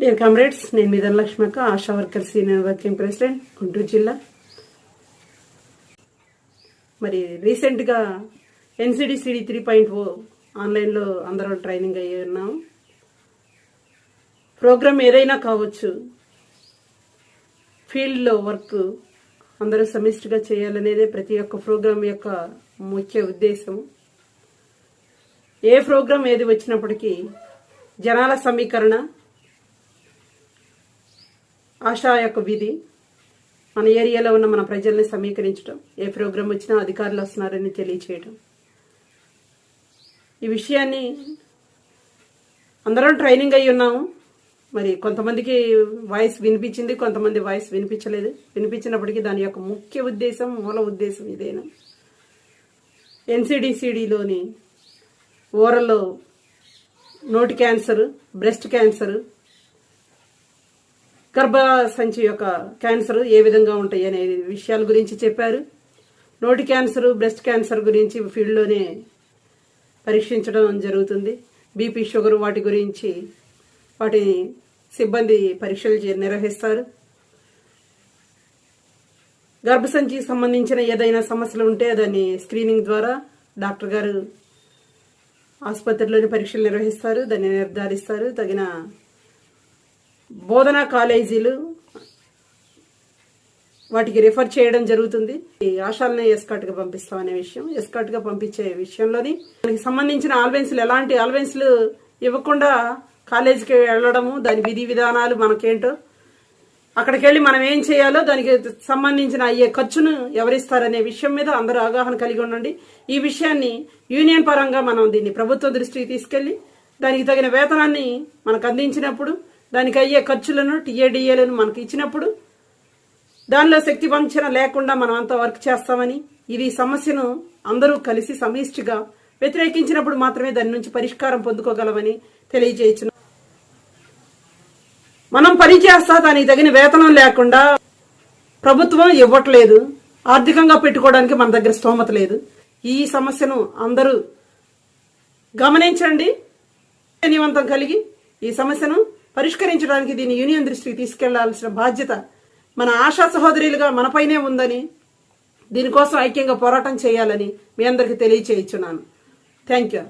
Dear comrades నేను మీ ధనలక్ష్మక్క ASHA worker senior working president Guntur జిల్లా. మరి రీసెంట్గా ఎన్సిడిసిడి త్రీ పాయింట్ ఓ ఆన్లైన్లో అందరం ట్రైనింగ్ అయ్యి ఉన్నాం. ప్రోగ్రామ్ ఏదైనా కావచ్చు ఫీల్డ్లో వర్క్ అందరూ సమిష్టిగా చేయాలనేదే ప్రతి ఒక్క ప్రోగ్రామ్ యొక్క ముఖ్య ఉద్దేశం. ఏ ప్రోగ్రాం ఏది వచ్చినప్పటికీ జనాల సమీకరణ ఆశా యొక్క విధి. మన ఏరియాలో ఉన్న మన ప్రజల్ని సమీకరించడం ఏ ప్రోగ్రాం వచ్చినా అధికారులు వస్తున్నారని తెలియచేయడం ఈ విషయాన్ని అందరం ట్రైనింగ్ అయి ఉన్నాము. మరి కొంతమందికి వాయిస్ వినిపించింది కొంతమంది వాయిస్ వినిపించలేదు. వినిపించినప్పటికీ దాని యొక్క ముఖ్య ఉద్దేశం మూల ఉద్దేశం ఇదేనా? ఎన్సిడిసిడిలోని ఓరల్లో నోటి క్యాన్సర్ బ్రెస్ట్ క్యాన్సర్ గర్భసంచి యొక్క క్యాన్సర్ ఏ విధంగా ఉంటాయి అనే విషయాల గురించి చెప్పారు. నోటి క్యాన్సర్ బ్రెస్ట్ క్యాన్సర్ గురించి ఫీల్డ్లోనే పరీక్షించడం జరుగుతుంది. బీపీ షుగర్ వాటి గురించి వాటిని సిబ్బంది పరీక్షలు చే- నిర్వహిస్తారు. గర్భసంచికి సంబంధించిన ఏదైనా సమస్యలు ఉంటే దాన్ని స్క్రీనింగ్ ద్వారా డాక్టర్ గారు ఆసుపత్రిలోని పరీక్షలు నిర్వహిస్తారు. దాన్ని నిర్ధారిస్తారు. తగిన బోధనా కాలేజీలు వాటికి రిఫర్ చేయడం జరుగుతుంది. ఈ ఆశాలని ఎస్కాట్గా పంపిస్తాం అనే విషయం. ఎస్కాట్గా పంపించే విషయంలోని దానికి సంబంధించిన ఆల్వెన్స్లు ఎలాంటి ఆల్వెన్స్లు ఇవ్వకుండా కాలేజీకి వెళ్ళడము దాని విధి విధానాలు మనకేంటో అక్కడికి వెళ్ళి మనం ఏం చేయాలో దానికి సంబంధించిన అయ్యే ఖర్చును ఎవరిస్తారనే విషయం మీద అందరూ అవగాహన కలిగి ఉండండి. ఈ విషయాన్ని యూనియన్ పరంగా మనం దీన్ని ప్రభుత్వ దృష్టికి తీసుకెళ్ళి దానికి తగిన వేతనాన్ని మనకు అందించినప్పుడు దానికి అయ్యే ఖర్చులను టీఏడిఏలను మనకు ఇచ్చినప్పుడు దానిలో శక్తి వంచన లేకుండా మనం అంతా వర్క్ చేస్తామని ఇది సమస్యను అందరూ కలిసి సమిష్టిగా వ్యతిరేకించినప్పుడు మాత్రమే దాని నుంచి పరిష్కారం పొందుకోగలమని తెలియజేయచ్చు మనం పని చేస్తా దానికి తగిన వేతనం లేకుండా ప్రభుత్వం ఇవ్వట్లేదు. ఆర్థికంగా పెట్టుకోవడానికి మన దగ్గర స్తోమత లేదు. ఈ సమస్యను అందరూ గమనించండి. చైతన్యవంతం కలిగి ఈ సమస్యను పరిష్కరించడానికి దీన్ని యూనియన్ దృష్టికి తీసుకెళ్ళాల్సిన బాధ్యత మన ఆశా సహోదరులుగా మనపైనే ఉందని దీనికోసం ఐక్యంగా పోరాటం చేయాలని మీ అందరికీ తెలియచేయించున్నాను. Thank you